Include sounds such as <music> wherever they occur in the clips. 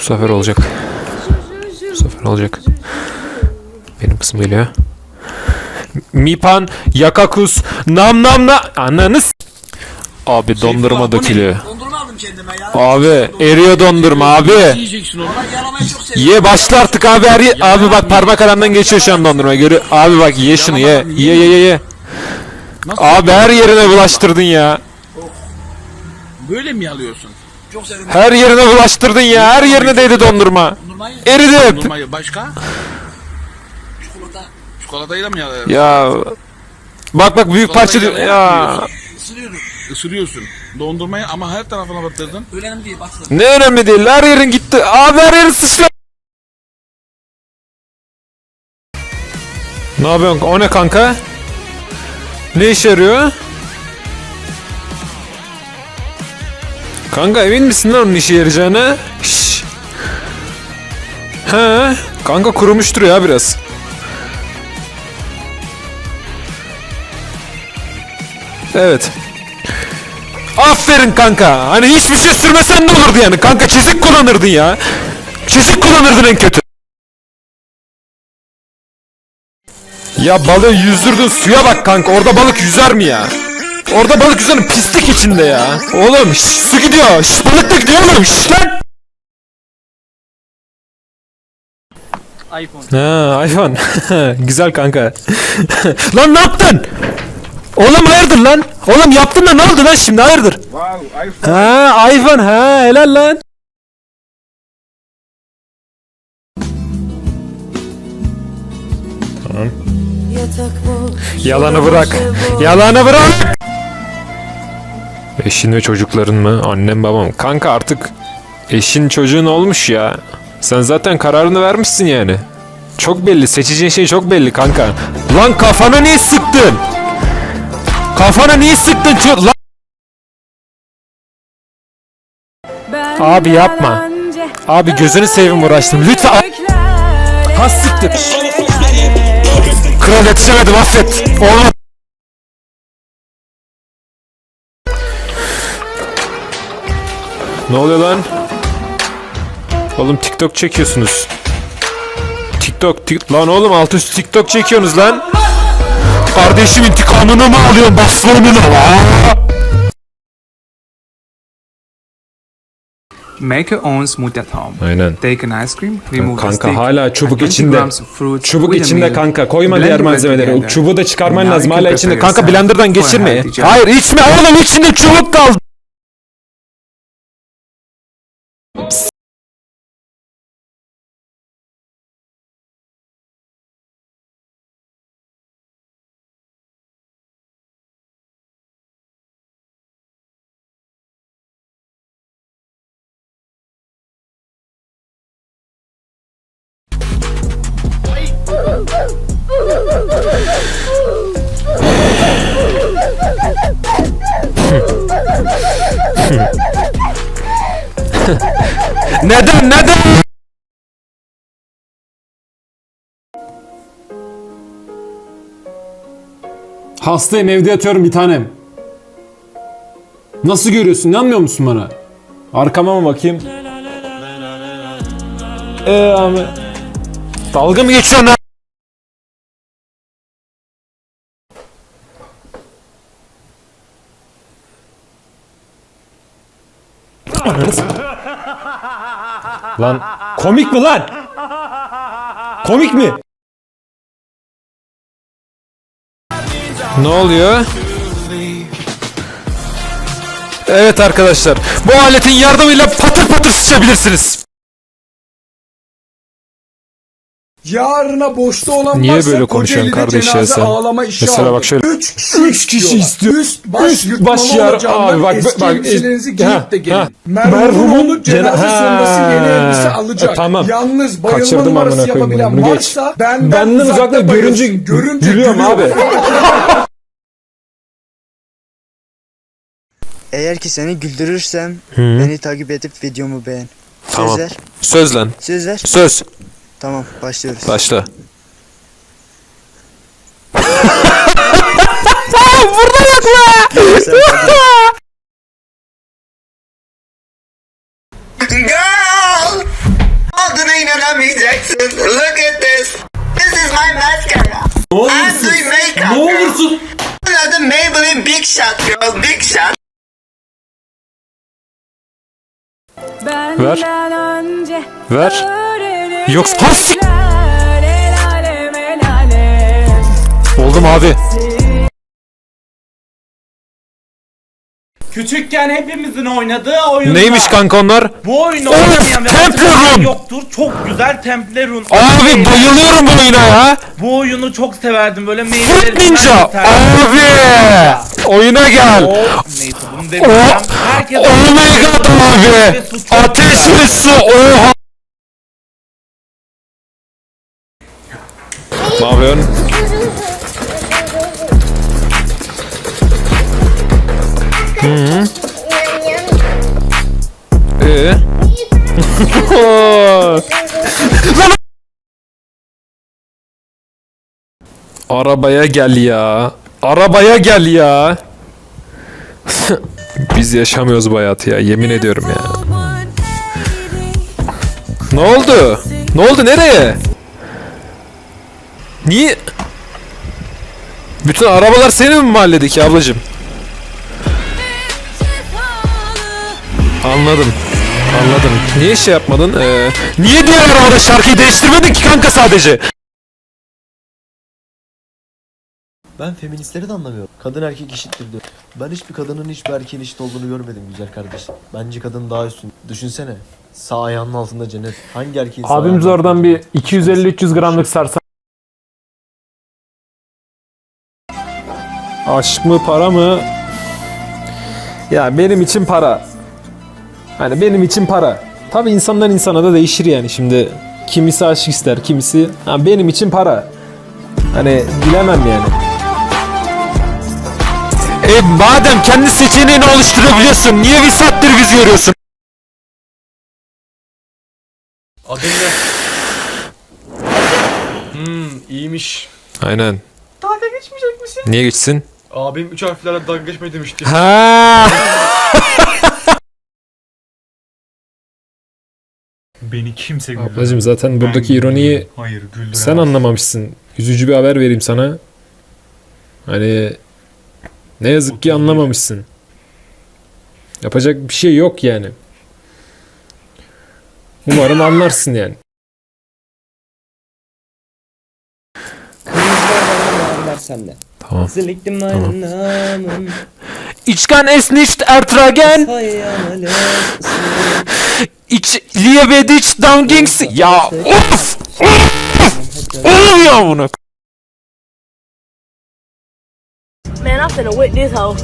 Bu sefer olacak. Bu sefer olacak. Benim kısım geliyor. Mipan, Yakakus, Nam Nam Na... Ananı s- Abi dondurma dökülüyor. Dondurma aldım kendime ya. Abi eriyor dondurma abi. Yiyeceksin onu. Ben yalamayı çok seviyorum. Ye başla artık abi her ye- Abi bak parmak aramdan geçiyor şu an dondurma. Görü abi bak ye şunu ye. Ye ye ye ye. Nasıl Abi her yerine bulaştırdın ya. böyle mi yalıyorsun? Çok seviyorum. Her yerine bulaştırdın ya. Her yerine değdi dondurma. Dondurmayı Eridi hep. Dondurmayı başka? çikolata Çikolatayla mı yalıyorsun? Ya. Bak bak büyük parça diyor. Ya. ısırıyorum. Isırıyorsun. Dondurmayı ama her tarafına batırdın. Öğlenim değil baksana. Ne önemli değil. Her yerin gitti. Abi her yerin sıçra. Ne yapıyorsun? O ne kanka? Ne işe yarıyor? Kanka emin misin lan onun işe yarayacağına? Şşş. He, kanka kurumuştur ya biraz. Evet. Aferin kanka. Hani hiçbir şey sürmesen ne olurdu yani? Kanka çizik kullanırdın ya. Çizik kullanırdın en kötü. Ya balığı yüzdürdün suya bak kanka. Orada balık yüzer mi ya? Orada balık mi? Pislik içinde ya. Oğlum şş, su gidiyor. Şş, balık da gidiyor oğlum. Şş, lan. iPhone. Ha iPhone. <laughs> Güzel kanka. <laughs> lan ne yaptın? Oğlum hayırdır lan? Oğlum yaptın da ne oldu lan şimdi hayırdır? Wow, iPhone. Ha iPhone ha helal lan. Boş. Yalanı bırak. Yalanı bırak. Eşin ve çocukların mı? Annem babam. Kanka artık eşin çocuğun olmuş ya. Sen zaten kararını vermişsin yani. Çok belli. Seçeceğin şey çok belli kanka. Lan kafana niye sıktın? Kafana niye sıktın? Ço- lan Abi yapma. Abi gözünü seveyim uğraştım. Lütfen. Has siktir. Kral yetişemedim affet. Olmadı. Ne oluyor lan? Oğlum TikTok çekiyorsunuz. TikTok, tik lan oğlum alt üst TikTok çekiyorsunuz lan. Kardeşim intikamını mı alıyorsun basmanını? Make your own smoothie at home. Aynen. Take an ice cream, remove the Kanka stick, hala çubuk add 20 içinde. fruit Çubuk içinde kanka. Koyma blend diğer malzemeleri. Çubuğu da çıkarman lazım hala içinde. Kanka blenderdan geçirme. Hayır içme oğlum içinde çubuk kaldı. Neden neden? Hastayım evde yatıyorum bir tanem. Nasıl görüyorsun? İnanmıyor musun bana? Arkama mı bakayım? Eee abi. Dalga mı geçiyorsun lan? Lan komik mi lan? Komik mi? Ne oluyor? Evet arkadaşlar. Bu aletin yardımıyla patır patır sıçabilirsiniz. Yarına boşta olan Niye varsa böyle konuşuyorsun Kocaeli'de kardeş ya cenaze sen? Ağlama işi Mesela aldı. bak şöyle- Üç kişi, Üç kişi istiyor. Üst baş Üst yırtmalı baş yar- olacağından Abi bak- eski bak- elbiselerinizi es- giyip ha, de gelin. ha. Merhumun Merhumun cenaze cena- sonrası yeni Ha. elbise alacak. E, tamam. Yalnız bayılma Kaçırdım numarası amına koyayım yapabilen bunu. Geç. varsa benden, Benden uzakta görünce, bayılsın. görünce gülüyorum gülüyor. abi. <laughs> Eğer ki seni güldürürsem beni takip edip videomu beğen. Söz Tamam. ver. Söz lan. Söz ver. Söz. Tamam başlıyoruz. Başla. Sen takip et. Girl! Look at this. This is my mascara. Ne I'm doing makeup. Ne olursun. Another Maybelline Big Shot, girl. Big Shot. Ver. Ver. Yoksa! Oldum abi. Küçükken hepimizin oynadığı oyunlar. Neymiş kanka onlar? Bu oyunu Of, oynayan ve Temple hatırlayan Run! yoktur. Çok güzel Temple Run. Abi bayılıyorum bu oyuna ya. Bu oyunu çok severdim böyle Fruit meyvelerinden Ninja. Abi. Oyuna gel. O- Neyse bunu demeyeceğim. Herkes Oh my god abi. Ve su çok Ateş güzel. ve su. Oha. Yapıyorsun? Hı. Ee? Lan- <laughs> Arabaya gel ya. Arabaya gel ya. <laughs> Biz yaşamıyoruz bu hayatı ya. Yemin ediyorum ya. Ne oldu? Ne oldu? Nereye? Niye? Bütün arabalar senin mi mahalledeki ablacım? Anladım. Anladım. Niye şey yapmadın? Ee, niye diğer arabada şarkıyı değiştirmedin ki kanka sadece? Ben feministleri de anlamıyorum. Kadın erkek eşittir diyor. Ben hiçbir kadının hiçbir erkeğin eşit olduğunu görmedim güzel kardeşim. Bence kadın daha üstün. Düşünsene. Sağ ayağının altında cennet. Hangi erkeğin sağ Abimiz ayağının oradan altında bir cennet? 250-300 gramlık sarsa. Aşk mı para mı? Ya benim için para. Hani benim için para. Tabi insandan insana da değişir yani şimdi. Kimisi aşk ister, kimisi... Ha, benim için para. Hani bilemem yani. E madem kendi seçeneğini oluşturabiliyorsun niye bir saattir bizi yoruyorsun? Adın ne? Hmm iyiymiş. Aynen. Dalga geçmeyecek misin? Niye geçsin? Abim 3 harflerle dalga geçme demişti. Ha. <laughs> Beni kimse güldürmez. Ablacım zaten buradaki ironiyi Hayır güldüremez. sen anlamamışsın. Üzücü bir haber vereyim sana. Hani ne yazık ki anlamamışsın. Yapacak bir şey yok yani. Umarım anlarsın yani. Tamam. Tamam. Ich kann es nicht ertragen. Ich liebe dich, dann ging's. Ya of! Of! Oğlum ya bunu. Man, I'm finna whip this hoe.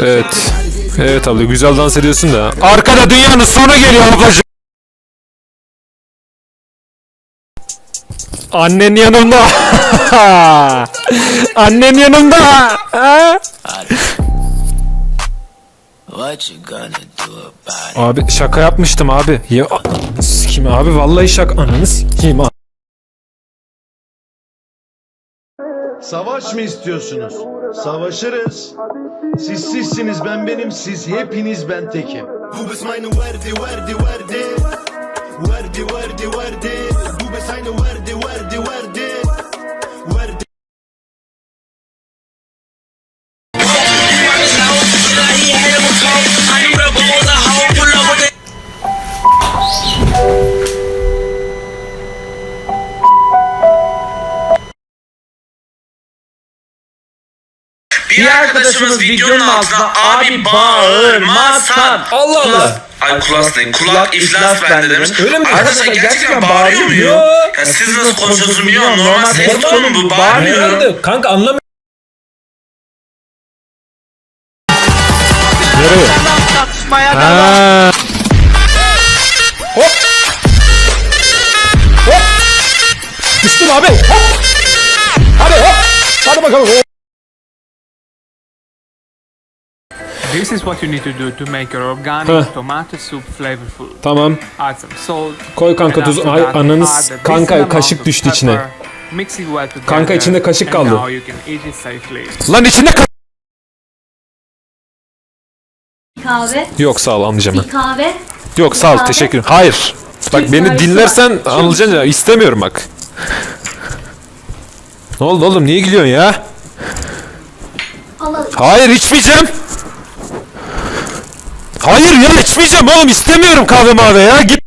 Evet. Evet abla güzel dans ediyorsun da. Arkada dünyanın sonu geliyor ablacığım. Annen yanımda. <laughs> Annen yanımda. Abi şaka yapmıştım abi. Ya kim abi vallahi şaka ananı sikeyim abi. Savaş mı istiyorsunuz? Savaşırız. Siz sizsiniz, ben benim, siz hepiniz ben tekim. Du bist meine Verde, Verde, Verde. Verde, Verde, Verde. Du bist eine Verde, Bir arkadaşımız videonun altına abi bağırmazsan. Allah Allah. Ay kulak değil. Kulak iflas bende demiş. Öyle mi? Arkadaşlar gerçekten bağırıyor mu? Ya siz nasıl konuşuyorsunuz bilmiyorum. Normal ses tonu bu. Bağırmıyorum. Kanka anlamıyorum. Nereye? Tartışmaya devam. Ha. Düştü abi. Hop. Hadi hop. Hadi bakalım. This is what you need to do to make your organic Huh. tomato soup flavorful. Tamam. Add some salt. Koy kanka tuz. Ay, ananız kanka kaşık düştü içine. Mix it well together. Kanka içinde kaşık kaldı. now you can eat it safely. Lan içinde ka- Kahve. Yok sağ ol anlayacağım ben. Kahve. Yok sağ ol Kahve. teşekkür ederim. Hayır. Bak Türk beni dinlersen var. anlayacaksın ya. İstemiyorum bak. Ne oldu oğlum niye gülüyorsun ya? Alalım. Hayır içmeyeceğim. Hayır ya içmeyeceğim oğlum istemiyorum kahve mavi ya. Git.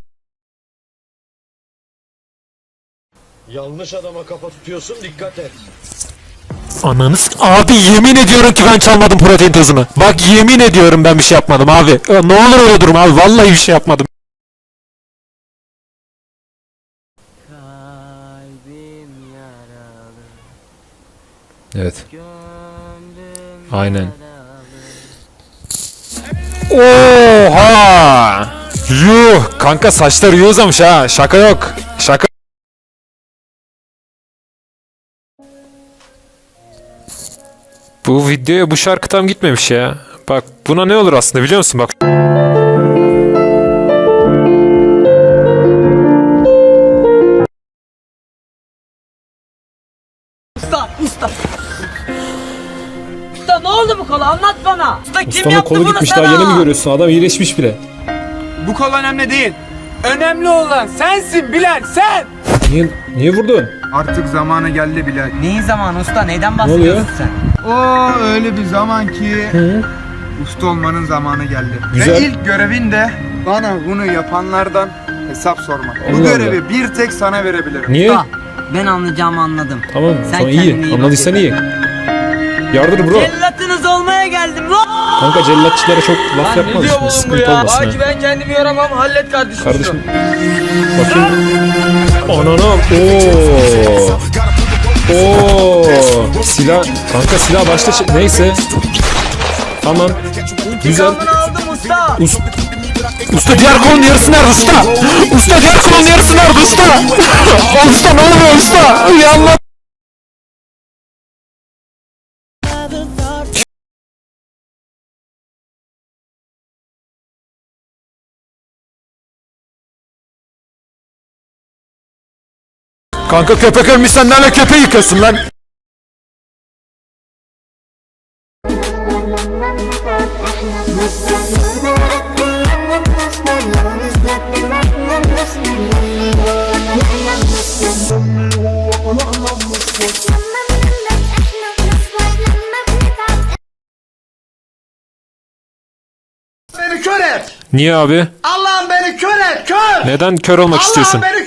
Yanlış adama kafa tutuyorsun dikkat et. Ananız abi yemin ediyorum ki ben çalmadım protein tozunu. Bak yemin ediyorum ben bir şey yapmadım abi. Ne olur öyle durma abi vallahi bir şey yapmadım. Evet. Aynen. Oha! Yuh! Kanka saçları yuh uzamış ha. Şaka yok. Şaka. Bu videoya bu şarkı tam gitmemiş ya. Bak buna ne olur aslında biliyor musun? Bak Usta, usta. Usta ne oldu bu kola? Anlat bana. Usta kim Ustanın yaptı kolu bunu gitmiş sana? daha yeni mi görüyorsun? Adam iyileşmiş bile. Bu kol önemli değil. Önemli olan sensin Bilal sen. Niye, niye vurdun? Artık zamanı geldi bile. Neyin zamanı usta? Neyden Ne oluyor? sen? O öyle bir zaman ki Hı? usta olmanın zamanı geldi. Güzel. Ve ilk görevin de bana bunu yapanlardan hesap sormak. Allah Bu Allah. görevi bir tek sana verebilirim. Niye? Ben anlayacağımı anladım. Tamam Sen kendine iyi. iyi bak Anladıysan iyi. Yardır bro. Cellatınız olmaya geldim lan. Kanka cellatçılara çok laf yapma da şimdi sıkıntı olmasın ha. ben kendimi yoramam. Hallet kardeşim. Kardeşim bakayım. Anana ooo. Oo. Silah kanka silah başta şey- neyse. Tamam. Güzel. aldım usta. Us- Usta diğer kolun yarısı nerede usta? Usta diğer kolun yarısı nerede usta? <laughs> usta ne oluyor usta? Ya Kanka köpek ölmüş sen nerede köpeği yıkıyorsun lan? Beni kör et. Niye abi? Allah'ım beni kör et kör. Neden kör olmak istiyorsun? Allah'ım beni.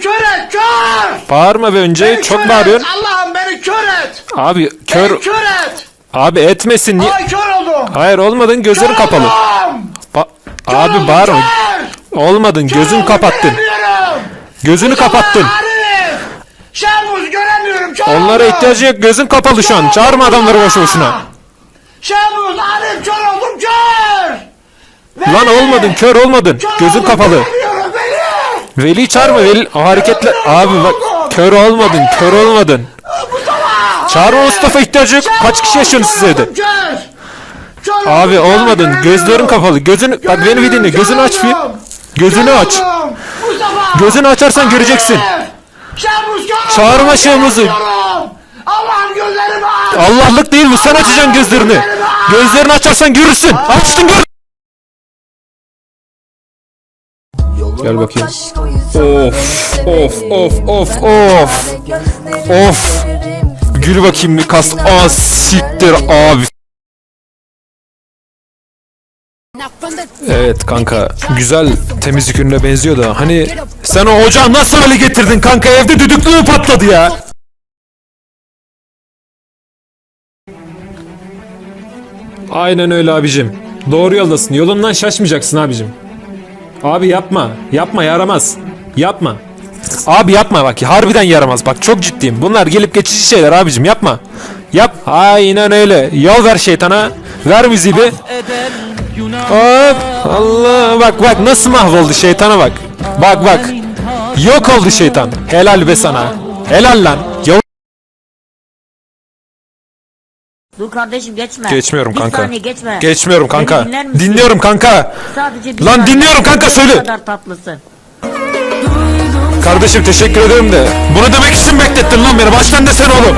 Bağırma be önce Beni çok kör bağırıyorsun. Et. Allah'ım beni kör et. Abi kör Beni kör et. abi etmesin niye? Ay kör oldum. Hayır olmadın gözün Kör kapalı. oldum. Ba- Kör abi oldum, bağırma. kör. Olmadın gözün Kör oldum, kapattın. göremiyorum. Gözünü kapattın. Arif. Şamuz göremiyorum kör Onlara oldum. ihtiyacın yok gözün kapalı şu an. Çağırma adamları boşu boşuna. Şamuz Arif kör oldum kör. Lan olmadın kör olmadın. Kör Gözün oldum, kapalı. göremiyorum beni. Veli çağırma Veli hareketler. Abi bak kör olmadın kör olmadın. Çağırma Mustafa ihtiyacı yok. Kaç kişi yaşıyorsunuz siz evde? Abi olmadın. Gözlerin kapalı. Gözünü bak beni bir dinle. Gözünü aç bir. Gözünü aç. Gözünü açarsan göreceksin. Çağırma. Allah'ım gözlerimi aç. Allah'lık değil bu sen açacaksın gözlerini. Gözlerini açarsan görürsün. Açtın gör. Gel bakayım. Of of of of of. Of. Gül bakayım bir kas. Aa siktir abi. Evet kanka güzel temizlik ürününe benziyor da hani sen o ocağı nasıl hale getirdin kanka evde düdüklü mü patladı ya? Aynen öyle abicim. Doğru yoldasın. Yolundan şaşmayacaksın abicim. Abi yapma. Yapma yaramaz. Yapma. Abi yapma bak harbiden yaramaz. Bak çok ciddiyim. Bunlar gelip geçici şeyler abicim yapma. Yap. Aynen öyle. Yol ver şeytana. Ver müziği bir. Hop. Allah bak bak nasıl mahvoldu şeytana bak. Bak bak. Yok oldu şeytan. Helal be sana. Helal lan. Yav- Dur kardeşim geçme. Geçmiyorum Bir kanka. saniye geçme. Geçmiyorum kanka. Beni dinler misin? Dinliyorum kanka. Sadece bir Lan saniye. dinliyorum kanka, Ne söyle. kadar tatlısın. Kardeşim teşekkür ederim de. Bunu demek için beklettin lan beni. Baştan desene oğlum.